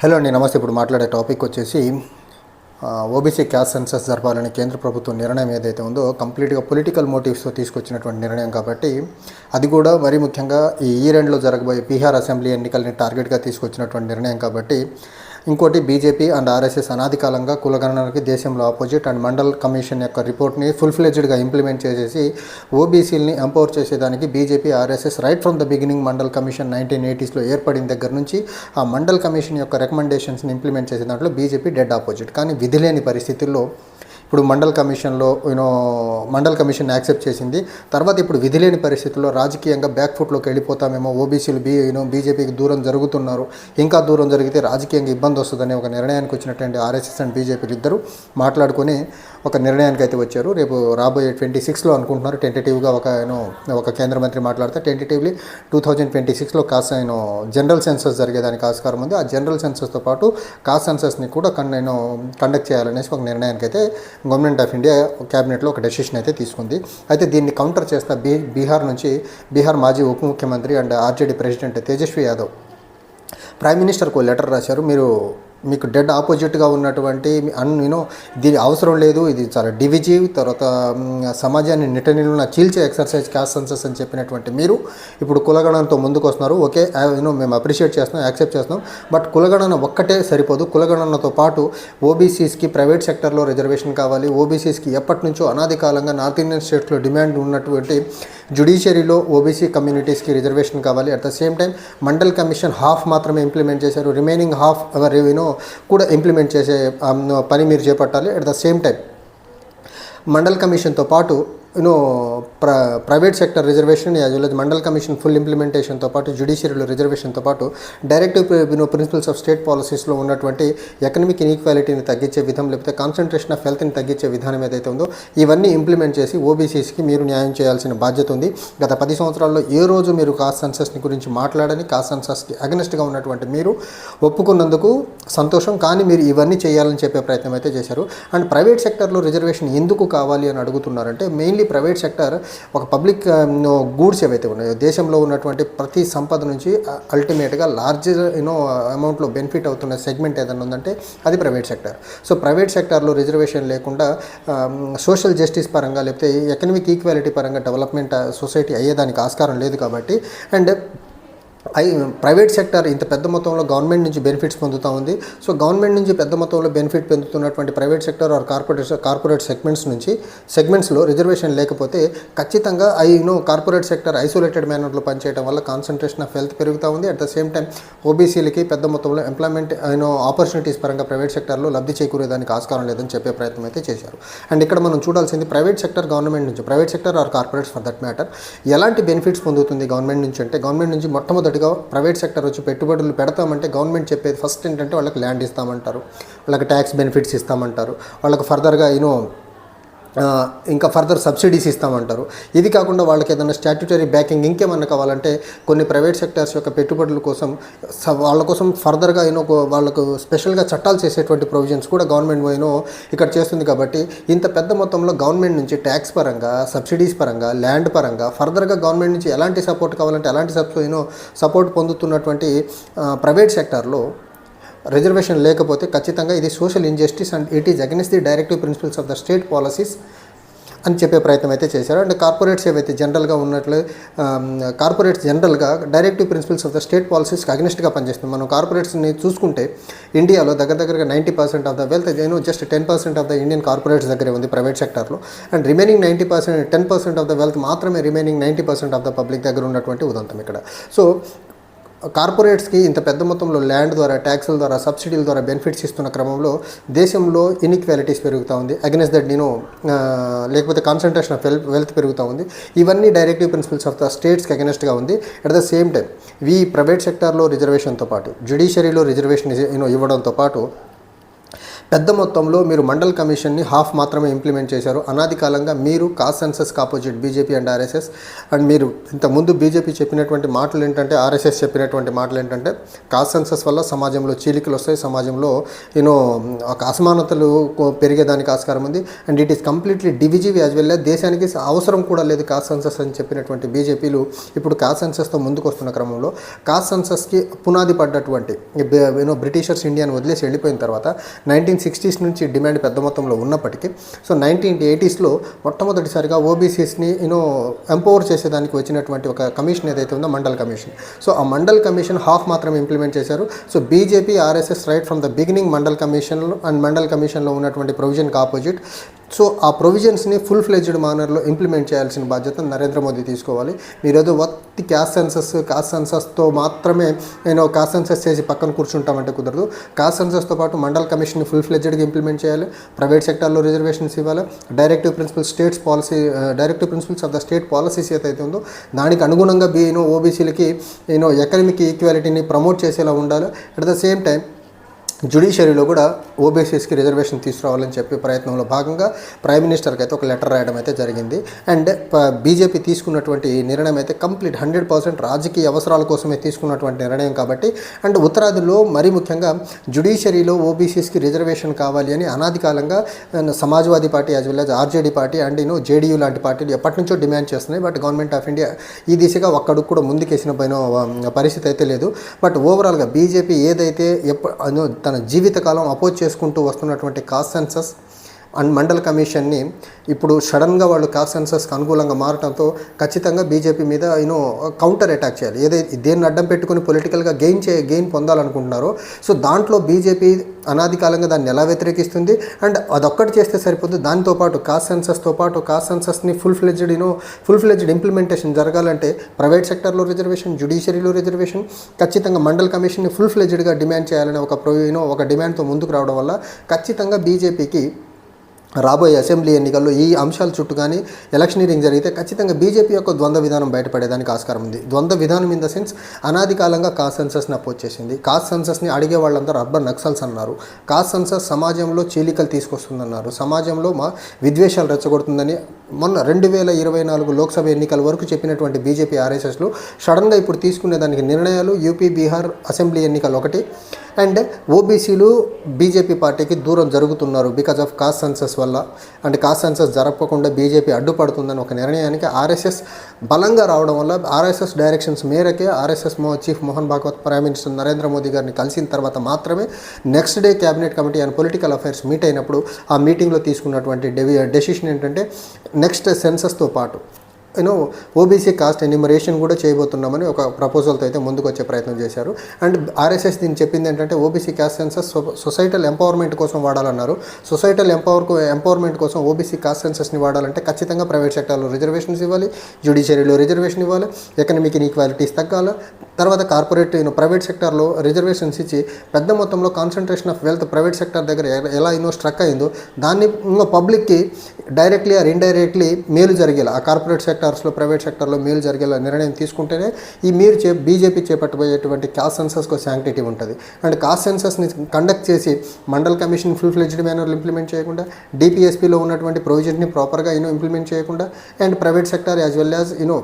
Hello అండి నమస్తే. ఇప్పుడు మాట్లాడే టాపిక్ వచ్చేసి ఓబీసీ క్యాస్ట్ సెన్సస్ జరపాలని కేంద్ర ప్రభుత్వం నిర్ణయం ఏదైతే ఉందో కంప్లీట్గా పొలిటికల్ మోటివ్స్తో తీసుకొచ్చినటువంటి నిర్ణయం కాబట్టి అది కూడా మరీ ముఖ్యంగా ఈ ఈ రెండులో జరగబోయే బీహార్ అసెంబ్లీ ఎన్నికల్ని టార్గెట్గా తీసుకొచ్చినటువంటి నిర్ణయం కాబట్టి ఇంకోటి బీజేపీ అండ్ ఆర్ఎస్ఎస్ అనాధికాలంగా కులగణనకి దేశంలో ఆపోజిట్ అండ్ మండల్ కమిషన్ యొక్క రిపోర్ట్ని ఫుల్ ఫ్లెజ్డ్గా ఇంప్లిమెంట్ చేసేసి ఓబీసీలని ఎంపవర్ చేసేదానికి BJP RSS right from the beginning Mandal commission nineteen ఎయిటీస్లో ఏర్పడిన దగ్గర నుంచి ఆ మండల్ కమిషన్ యొక్క రికమెండేషన్స్ని ఇంప్లిమెంట్ చేసే దాంట్లో బీజేపీ డెడ్ ఆపోజిట్ కానీ విధి లేని పరిస్థితుల్లో ఇప్పుడు మండల్ కమిషన్లో యూనో మండల్ కమిషన్ యాక్సెప్ట్ చేసింది. తర్వాత ఇప్పుడు విధి లేని పరిస్థితుల్లో రాజకీయంగా బ్యాక్ ఫుట్లోకి వెళ్ళిపోతామేమో ఓబీసీలు బీ యూనో బీజేపీకి దూరం జరుగుతున్నారు. ఇంకా దూరం జరిగితే రాజకీయంగా ఇబ్బంది వస్తుందనే ఒక నిర్ణయానికి వచ్చినటువంటి ఆర్ఎస్ఎస్ అండ్ బీజేపీలు ఇద్దరు మాట్లాడుకొని ఒక నిర్ణయానికి అయితే వచ్చారు. రేపు రాబోయే ట్వంటీ సిక్స్లో అనుకుంటున్నారు. టెంటేటివ్గా ఒక ఆయన ఒక కేంద్ర మంత్రి మాట్లాడితే టెంటేటివ్లీ టూ థౌజండ్ ట్వంటీ సిక్స్లో కాస్ట్ ఆయన జనరల్ సెన్సస్ జరిగేదానికి ఆస్కారం ఉంది. ఆ జనరల్ సెన్సస్తో పాటు కాస్ట్ సెన్సస్ని కూడా కన్ నేను కండక్ట్ చేయాలనేసి ఒక నిర్ణయానికి అయితే గవర్నమెంట్ ఆఫ్ ఇండియా క్యాబినెట్లో ఒక డెసిషన్ అయితే తీసుకుంది. అయితే దీన్ని కౌంటర్ చేస్తా బీ బీహార్ నుంచి బీహార్ మాజీ ఉప ముఖ్యమంత్రి and RJD president Tejashwi Yadav prime మినిస్టర్కు letter రాశారు. మీరు మీకు డెడ్ ఆపోజిట్గా ఉన్నటువంటి అన్ యూనో దీని అవసరం లేదు. ఇది చాలా డివిజివ్ తర్వాత సమాజాన్ని నిటనిలున్న చీల్చే ఎక్సర్సైజ్ క్యాస్ట్ అని చెప్పినటువంటి మీరు ఇప్పుడు కులగణనతో ముందుకు వస్తున్నారు ఓకే యూనో మేము అప్రిషియేట్ చేస్తున్నాం యాక్సెప్ట్ చేస్తున్నాం. బట్ కులగణన ఒక్కటే సరిపోదు. కులగణనతో పాటు ఓబీసీస్కి ప్రైవేట్ సెక్టర్లో రిజర్వేషన్ కావాలి. ఓబీసీస్కి ఎప్పటి నుంచో అనాది కాలంగా నార్త్ ఇండియన్ స్టేట్స్లో డిమాండ్ ఉన్నటువంటి జుడిషియరీలో ఓబీసీ కమ్యూనిటీస్కి రిజర్వేషన్ కావాలి. At the same time Mandal commission half మాత్రమే ఇంప్లిమెంట్ చేశారు. రిమైనింగ్ హాఫ్ యూనో కూడా ఇంప్లిమెంట్ చేసే పని మీరు చేపట్టాలి. At the same time Mandal కమిషన్తో పాటు యూనో ప్ర private sector reservation as well Mandal commission full ఇంప్లిమెంటేషన్తో పాటు జ్యుడిషియరీలో రిజర్వేషన్తో పాటు డైరెక్టివ్ ప్రిన్సిపల్స్ ఆఫ్ స్టేట్ పాలసీస్లో ఉన్నటువంటి ఎకనమిక్ ఇన్ఈక్వాలిటీని తగ్గించే విధం లేకపోతే కాన్సన్ట్రేషన్ ఆఫ్ హెల్త్ని తగ్గించే విధానం ఏదైతే ఉందో ఇవన్నీ ఇంప్లిమెంట్ చేసి ఓబీసీస్కి మీరు న్యాయం చేయాల్సిన బాధ్యత ఉంది. గత పది సంవత్సరాల్లో ఏ రోజు మీరు కాస్ట్ సెన్సస్ని గురించి మాట్లాడని కాస్ట్ సెన్సస్కి అగనెస్ట్గా ఉన్నటువంటి మీరు ఒప్పుకున్నందుకు సంతోషం కానీ మీరు ఇవన్నీ చేయాలని చెప్పే ప్రయత్నం అయితే చేశారు. అండ్ ప్రైవేట్ సెక్టర్లో రిజర్వేషన్ ఎందుకు కావాలి అని అడుగుతున్నారంటే మెయిన్లీ ప్రైవేట్ సెక్టర్ ఒక పబ్లిక్ um, గూడ్స్ ఏవైతే ఉన్నాయో దేశంలో ఉన్నటువంటి ప్రతి సంపద నుంచి అల్టిమేట్గా లార్జ్ యూనో అమౌంట్లో బెనిఫిట్ అవుతున్న సెగ్మెంట్ ఏదైనా ఉందంటే అది ప్రైవేట్ సెక్టర్ సో ప్రైవేట్ సెక్టార్లో రిజర్వేషన్ లేకుండా um, సోషల్ జస్టిస్ పరంగా లేకపోతే ఎకనమిక్ ఈక్వాలిటీ పరంగా డెవలప్మెంట్ సొసైటీ uh, అయ్యేదానికి ఆస్కారం లేదు కాబట్టి అండ్ ప్రైవేట్ సెక్టర్ ఇంత పెద్ద మొత్తంలో గవర్నమెంట్ నుంచి బెనిఫిట్స్ పొందుతూ ఉంది. సో గవర్నమెంట్ నుంచి పెద్ద మొత్తంలో benefit పొందుతున్నటువంటి private sector or corporate corporate segments నుంచి సెగ్మెంట్స్లో రిజర్వేషన్ లేకపోతే ఖచ్చితంగా I know corporate sector isolated మేనర్లో పనిచేయడం వల్ల కాన్సన్ట్రేషన్ ఆఫ్ హెల్త్ పెరుగుతూ ఉంది. అట్ ద సేమ్ టైం ఓబీసీలకి పెద్ద మొత్తంలో ఎంప్లాయ్మెంట్ ఐనో ఆపర్చునిటీస్ పరంగా ప్రైవేట్ సెక్టర్లో లబ్ధి చేకూరేదానికి ఆస్కారం లేదని చెప్పే ప్రయత్నం అయితే చేశారు. అండ్ ఇక్కడ మనం చూడాల్సింది ప్రైవేట్ సెక్టర్ గవర్నమెంట్ నుంచి private sector or corporates for that matter ఎలాంటి బెనిఫిట్స్ పొందుతుంది గవర్నమెంట్ నుంచి అంటే గవర్నమెంట్ నుంచి మొట్టమొదటిగా ప్రైవేట్ సెక్టర్ వచ్చి పెట్టుబడులు పెడతామంటే గవర్నమెంట్ చెప్పేది ఫస్ట్ ఏంటంటే వాళ్ళకి ల్యాండ్ ఇస్తామంటారు. వాళ్ళకి ట్యాక్స్ బెనిఫిట్స్ ఇస్తామంటారు. వాళ్ళకి ఫర్దర్గా యూనో ఇంకా ఫర్దర్ సబ్సిడీస్ ఇస్తామంటారు. ఇది కాకుండా వాళ్ళకి ఏదైనా స్టాట్యుటరీ బ్యాకింగ్ ఇంకేమన్నా కావాలంటే కొన్ని ప్రైవేట్ సెక్టర్స్ యొక్క పెట్టుబడుల కోసం స- వాళ్ళ కోసం ఫర్దర్గా ఏమో వాళ్ళకు స్పెషల్గా చట్టాలు చేసేటువంటి ప్రొవిజన్స్ కూడా గవర్నమెంట్ ఏమో ఇక్కడ చేస్తుంది కాబట్టి ఇంత పెద్ద మొత్తంలో గవర్నమెంట్ నుంచి ట్యాక్స్ పరంగా సబ్సిడీస్ పరంగా ల్యాండ్ పరంగా ఫర్దర్గా గవర్నమెంట్ నుంచి ఎలాంటి సపోర్ట్ కావాలంటే ఎలాంటి సబ్ సపోర్ట్ పొందుతున్నటువంటి ప్రైవేట్ సెక్టార్లో రిజర్వేషన్ లేకపోతే ఖచ్చితంగా ఇది social injustice and it is against the directive principles of the state policies అని చెప్పే ప్రయత్నం అయితే చేశారు. అండ్ కార్పొరేట్స్ ఏవైతే జనరల్గా ఉన్నట్లు కార్పొరేట్స్ జనరల్గా directive principles of the state పాలసీస్కి అగెనిస్ట్గా పనిచేస్తుంది. మనం కార్పొరేట్స్ని చూసుకుంటే ఇండియాలో దగ్గర దగ్గరగా ninety percent of the wealth నేను just ten percent of the Indian corporates దగ్గరే ఉంది ప్రైవేట్ సెక్టార్లో and remaining ninety percent ten percent of the wealth మాత్రమే remaining ninety percent of the public దగ్గర ఉన్నటువంటి ఉదంతం ఇక్కడ. సో కార్పొరేట్స్కి ఇంత పెద్ద మొత్తంలో ల్యాండ్ ద్వారా ట్యాక్సుల ద్వారా సబ్సిడీల ద్వారా బెనిఫిట్స్ ఇస్తున్న క్రమంలో దేశంలో ఇన్ఈక్వాలిటీస్ పెరుగుతూ ఉంది. అగెన్స్ దట్ నేను లేకపోతే కాన్సన్ట్రేషన్ ఆఫ్ వెల్త్ వెల్త్ పెరుగుతూ ఉంది. ఇవన్నీ డైరెక్టివ్ ప్రిన్సిపల్స్ ఆఫ్ ద స్టేట్స్కి అగెనెస్ట్గా ఉంది. అట్ ద సేమ్ టైం ఈ ప్రైవేట్ సెక్టార్లో రిజర్వేషన్తో పాటు జ్యుడిషియరీలో రిజర్వేషన్ ఇవ్వడంతో పాటు పెద్ద మొత్తంలో మీరు మండల్ కమిషన్ని హాఫ్ మాత్రమే ఇంప్లిమెంట్ చేశారు. అనాది కాలంగా మీరు caste సెన్సెస్కి opposite BJP and RSS. And మీరు ఇంతకుముందు బీజేపీ చెప్పినటువంటి మాటలు ఏంటంటే ఆర్ఎస్ఎస్ చెప్పినటువంటి మాటలు ఏంటంటే కాస్ట్ సెన్సెస్ వల్ల సమాజంలో చీలికలు వస్తాయి. సమాజంలో యూనో ఒక అసమానతలు పెరిగేదానికి ఆస్కారం ఉంది. And it is completely divisive as well దేశానికి అవసరం కూడా లేదు కాస్ట్ సెన్సెస్ అని చెప్పినటువంటి బీజేపీలు ఇప్పుడు కాస్ట్ సెన్సస్తో ముందుకు వస్తున్న క్రమంలో కాస్ట్ సెన్సెస్కి పునాది పడ్డటువంటి యూనో బ్రిటిషర్స్ ఇండియాని వదిలేసి వెళ్ళిపోయిన తర్వాత నైన్టీన్ సిక్స్టీస్ నుంచి డిమాండ్ పెద్ద మొత్తంలో ఉన్నప్పటికీ సో నైన్టీన్ ఎయిటీస్లో మొట్టమొదటిసారిగా ఓబీసీస్ని యూనో ఎంపవర్ చేసేదానికి వచ్చినటువంటి ఒక కమిషన్ ఏదైతే ఉందో మండల్ కమిషన్. సో ఆ మండల్ కమిషన్ హాఫ్ మాత్రం ఇంప్లిమెంట్ చేశారు. So BJP RSS right from the beginning Mandal commission and Mandal కమిషన్లో ఉన్నటువంటి ప్రొవిజన్కి ఆపోజిట్ సో ఆ ప్రొవిజన్స్ని ఫుల్ ఫ్లెజ్డ్ మానర్లో ఇంప్లిమెంట్ చేయాల్సిన బాధ్యత నరేంద్ర మోదీ తీసుకోవాలి. మీరు వత్తి క్యాస్ట్ సెన్సస్ కాస్ట్ సెన్సస్తో మాత్రమే నేను కాస్ట్ సెన్సస్ చేసి పక్కన కూర్చుంటామంటే కుదరదు. కాస్ట్ సెన్సస్తో పాటు మండల్ కమిషన్ ఫుల్ ఫ్లెజ్డ్గా ఇంప్లిమెంట్ చేయాలి. ప్రైవేట్ సెక్టార్లో రిజర్వేషన్స్ ఇవ్వాలి. Directive principle states policy directive principles of the state policies ఏదైతే ఉందో దానికి అనుగుణంగా బీ యూనో ఓబీసీలకి యూనో ఎకనమిక్ ఈక్వాలిటీని ప్రమోట్ చేసేలా ఉండాలి. అట్ ద సేమ్ టైం జ్యుడిషియరీలో కూడా ఓబీసీస్కి రిజర్వేషన్ తీసుకురావాలని చెప్పే ప్రయత్నంలో భాగంగా ప్రైమ్ మినిస్టర్కి అయితే ఒక లెటర్ రాయడం అయితే జరిగింది. అండ్ బీజేపీ తీసుకున్నటువంటి నిర్ణయం అయితే కంప్లీట్ హండ్రెడ్ పర్సెంట్ రాజకీయ అవసరాల కోసమే తీసుకున్నటువంటి నిర్ణయం కాబట్టి అండ్ ఉత్తరాదిలో మరీ ముఖ్యంగా జ్యుడిషియరీలో ఓబీసీస్కి రిజర్వేషన్ కావాలి అని అనాది కాలంగా Samajwadi party as well as RJD party and you know JDU లాంటి పార్టీలు ఎప్పటి నుంచో డిమాండ్ చేస్తున్నాయి. బట్ గవర్నమెంట్ ఆఫ్ ఇండియా ఈ దిశగా ఒక్కడికి కూడా ముందుకేసిన పైన పరిస్థితి అయితే లేదు. బట్ ఓవరాల్గా బీజేపీ ఏదైతే ఎప్ప తన జీవితకాలం అపోజ్ చేసుకుంటూ వస్తున్నటువంటి కాస్ట్ సెన్సస్ అండ్ మండల్ కమిషన్ని ఇప్పుడు సడన్గా వాళ్ళు కాస్ట్ సెన్సస్కి అనుకూలంగా మారడంతో ఖచ్చితంగా బీజేపీ మీద యూనో కౌంటర్ అటాక్ చేయాలి. ఏదైతే దేన్ని అడ్డం పెట్టుకుని పొలిటికల్గా గెయిన్ చే గెయిన్ పొందాలనుకుంటున్నారో సో దాంట్లో బీజేపీ అనాది కాలంగా దాన్ని ఎలా వ్యతిరేకిస్తుంది? అండ్ అదొక్కటి చేస్తే సరిపోదు దాంతోపాటు కాస్ట్ సెన్సస్తో పాటు caste సెన్సస్ని full fledged you know full fledged implementation జరగాలంటే ప్రైవేట్ సెక్టర్లో రిజర్వేషన్ జ్యుడిషియరీలో రిజర్వేషన్ ఖచ్చితంగా మండల్ కమిషన్ని ఫుల్ ఫ్లెడ్జ్డ్గా డిమాండ్ చేయాలనే ఒక ప్రో యూనో ఒక డిమాండ్తో ముందుకు రావడం వల్ల ఖచ్చితంగా బీజేపీకి రాబోయే అసెంబ్లీ ఎన్నికల్లో ఈ అంశాల చుట్టూ కానీ ఎలక్షనీరింగ్ జరిగితే ఖచ్చితంగా బీజేపీ యొక్క ద్వంద్వ విధానం బయటపడేదానికి ఆస్కారం ఉంది. ద్వంద్వ విధానం ఇన్ ద సెన్స్ అనాది కాలంగా కాస్ట్ సెన్సస్ని అప్పొచ్చేసింది చేసింది. కాస్ట్ సెన్సస్ని అడిగే వాళ్ళందరూ అర్బన్ నక్సల్స్ అన్నారు. కాస్ట్ సెన్సస్ సమాజంలో చీలికలు తీసుకొస్తుందన్నారు. సమాజంలో మా విద్వేషాలు రెచ్చగొడుతుందని మొన్న రెండు వేల ఇరవై నాలుగు లోక్సభ ఎన్నికల వరకు చెప్పినటువంటి బీజేపీ ఆర్ఎస్ఎస్లు సడన్గా ఇప్పుడు తీసుకునే దానికి నిర్ణయాలు యూపీ బీహార్ అసెంబ్లీ ఎన్నికలు ఒకటి అండ్ ఓబీసీలు బీజేపీ పార్టీకి దూరం జరుగుతున్నారు బికాజ్ ఆఫ్ కాస్ట్ సెన్సస్ వల్ల. అండ్ కాస్ట్ సెన్సస్ జరపకుండా బీజేపీ అడ్డుపడుతుందని ఒక నిర్ణయానికి ఆర్ఎస్ఎస్ బలంగా రావడం వల్ల ఆర్ఎస్ఎస్ డైరెక్షన్స్ మేరకే ఆర్ఎస్ఎస్ మో chief Mohan Bhagwat prime minister Narendra Modi గారిని కలిసిన తర్వాత మాత్రమే next day cabinet committee and political affairs meet అయినప్పుడు ఆ మీటింగ్లో తీసుకున్నటువంటి డెవి డెసిషన్ ఏంటంటే నెక్స్ట్ సెన్సస్తో పాటు. యూనో ఓబీసీ కాస్ట్ ఎన్యూమరేషన్ కూడా చేయబోతున్నామని ఒక ప్రపోజల్తో అయితే ముందుకు వచ్చే ప్రయత్నం చేశారు. అండ్ ఆర్ఎస్ఎస్ దీన్ని చెప్పింది ఏంటంటే OBC caste census societal empowerment కోసం వాడాలన్నారు. సొసైటల్ ఎంపవర్ ఎంపవర్మెంట్ కోసం ఓబీసీ కాస్ట్ సెన్సస్ని వాడాలంటే ఖచ్చితంగా ప్రైవేట్ సెక్టార్లో రిజర్వేషన్స్ ఇవ్వాలి జ్యుడిషియరీలో రిజర్వేషన్ ఇవ్వాలి ఎకనమిక్ ఇన్ఈక్వాలిటీస్ తగ్గాలి. తర్వాత కార్పొరేట్ ప్రైవేట్ సెక్టార్లో రిజర్వేషన్స్ ఇచ్చి పెద్ద మొత్తంలో concentration of wealth private sector దగ్గర ఎలా ఇన్నో స్ట్రక్ అయిందో దాన్ని పబ్లిక్కి డైరెక్ట్లీ ఆర్ ఇండైరెక్ట్లీ మేలు జరిగేలా ఆ కార్పొరేట్ సెక్టార్స్లో ప్రైవేట్ సెక్టార్లో మేలు జరిగేలా నిర్ణయం తీసుకుంటేనే ఈ మీరు చే బీజేపీ చేపట్టబోయేటువంటి కాస్ట్ సెన్సస్కు శాంక్టిటీ ఉంటుంది. అండ్ కాస్ట్ సెన్సస్ని కండక్ట్ చేసి మండల్ కమిషన్ ఫుల్ ఫ్లెడ్జ్డ్ మేనర్లు ఇంప్లిమెంట్ చేయకుండా డిపిఎస్పీలో ఉన్నటువంటి ప్రొవిజన్ని ప్రాపర్గా యూనో ఇంప్లిమెంట్ చేయకుండా and private sector as well as you know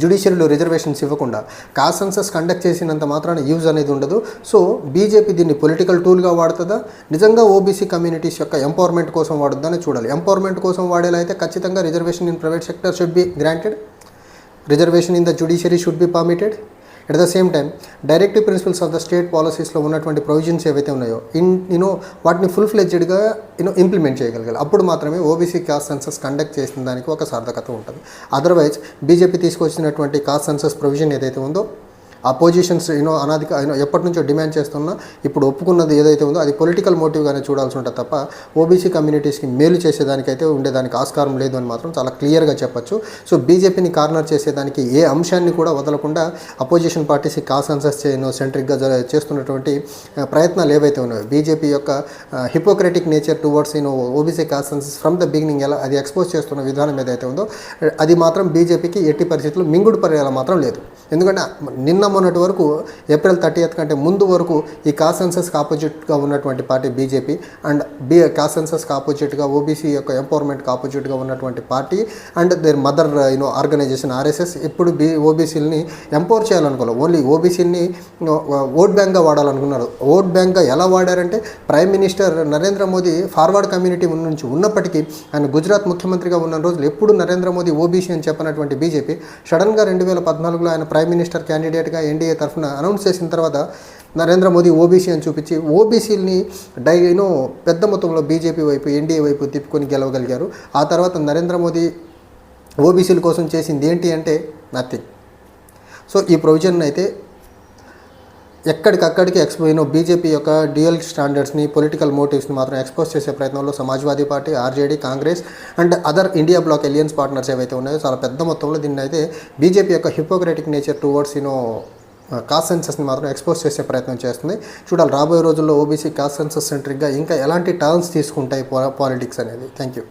జ్యుడిషియరీలో reservations ఇవ్వకుండా కాస్ట్ సెన్సస్ కండక్ట్ చేసినంత మాత్రాన యూజ్ అనేది ఉండదు. సో బీజేపీ దీన్ని పొలిటికల్ టూల్గా వాడుతుందా? నిజంగా ఓబీసీ కమ్యూనిటీస్ యొక్క ఎంపవర్మెంట్ కోసం వాడుద్దని చూడాలి. ఎంపవర్మెంట్ కోసం వాడేలా అయితే ఖచ్చితంగా reservation in private sector should be granted. Reservation in the judiciary should be permitted. At the same time directive principles of the state పాలసీస్లో ఉన్నటువంటి ప్రొవిజన్స్ ఏవైతే ఉన్నాయో ఇన్ యూనో వాటిని ఫుల్ ఫ్లెడ్జ్డ్గా యూనో ఇంప్లిమెంట్ చేయగలగాలి. అప్పుడు మాత్రమే ఓబీసీ కాస్ట్ సెన్సస్ కండక్ట్ చేసిన దానికి ఒక సార్థకత ఉంటుంది. అదర్వైజ్ బీజేపీ తీసుకొచ్చినటువంటి కాస్ట్ సెన్సస్ ప్రొవిజన్ ఏదైతే ఉందో అపోజిషన్స్ యూనో అనాది యూనో ఎప్పటి నుంచో డిమాండ్ చేస్తున్నా ఇప్పుడు ఒప్పుకున్నది ఏదైతే ఉందో అది పొలిటికల్ మోటివ్గానే చూడాల్సి ఉంటుంది తప్ప ఓబీసీ కమ్యూనిటీస్కి మేలు చేసేదానికైతే ఉండేదానికి ఆస్కారం లేదు అని మాత్రం చాలా క్లియర్గా చెప్పొచ్చు. సో బీజేపీని కార్నర్ చేసేదానికి ఏ అంశాన్ని కూడా వదలకుండా అపోజిషన్ పార్టీస్కి కాస్ సెన్సస్ చేయను సెంట్రిక్గా చేస్తున్నటువంటి uh, ప్రయత్నాలు ఏవైతే ఉన్నాయో బీజేపీ యొక్క hypocritic nature towards you know OBC caste from the beginning ఎలా అది ఎక్స్పోజ్ చేస్తున్న విధానం ఏదైతే ఉందో అది మాత్రం బీజేపీకి ఎట్టి పరిస్థితుల్లో మింగుడు పడేలా మాత్రం లేదు. ఎందుకంటే నిన్న మొన్నటి వరకు ఏప్రిల్ థర్టీ కంటే ముందు వరకు ఈ కాసెన్సస్కి ఆపోజిట్గా ఉన్నటువంటి పార్టీ బీజేపీ అండ్ బీ కాసెన్సస్కి ఆపోజిట్గా ఓబీసీ యొక్క ఎంపవర్మెంట్కి ఆపోజిట్గా ఉన్నటువంటి party and their mother you know organisation RSS. ఇప్పుడు బీ ఓబీసీలని ఎంపవర్ చేయాలనుకోవాలి ఓన్లీ ఓబీసీని ఓట్ బ్యాంక్గా వాడాలనుకున్నారు. ఓట్ బ్యాంక్గా ఎలా వాడారంటే prime minister Narendra Modi forward community నుంచి ఉన్నప్పటికీ ఆయన గుజరాత్ ముఖ్యమంత్రిగా ఉన్న రోజులు ఎప్పుడు నరేంద్ర మోదీ ఓబీసీ అని చెప్పినటువంటి బీజేపీ సడన్గా రెండు వేల పద్నాలుగులో ఆయన ప్రైమ్ మినిస్టర్ క్యాండిడేట్గా ఎన్డీఏ తరఫున అనౌన్స్ చేసిన తర్వాత నరేంద్ర మోదీ ఓబీసీ అని చూపించి ఓబీసీని డైను పెద్ద మొత్తంలో బీజేపీ వైపు ఎన్డీఏ వైపు తిప్పుకొని గెలవగలిగారు. ఆ తర్వాత నరేంద్ర మోదీ ఓబీసీల కోసం చేసింది ఏంటి అంటే నథింగ్ సో ఈ ప్రొవిజన్ అయితే ఎక్కడికక్కడికి ఎక్స్పోయినో బీజేపీ యొక్క డ్యూయల్ స్టాండర్డ్స్ని పొలిటికల్ మోటివ్స్ని మాత్రం ఎక్స్పోజ్ చేసే ప్రయత్నంలో Samajwadi party RJD Congress and other India bloc alliance partners ఏవైతే ఉన్నాయో చాలా పెద్ద మొత్తంలో దీన్ని అయితే బీజేపీ యొక్క hypocritic nature towards you know సెన్సెస్ని మాత్రం ఎక్స్పోజ్ చేసే ప్రయత్నం చేస్తుంది. చూడాలి రాబోయే రోజుల్లో ఓబీసీ కాస్ట్ సెన్సెస్ సెంట్రిక్గా ఇంకా ఎలాంటి టర్న్స్ తీసుకుంటాయి పాలిటిక్స్ అనేది. Thank you.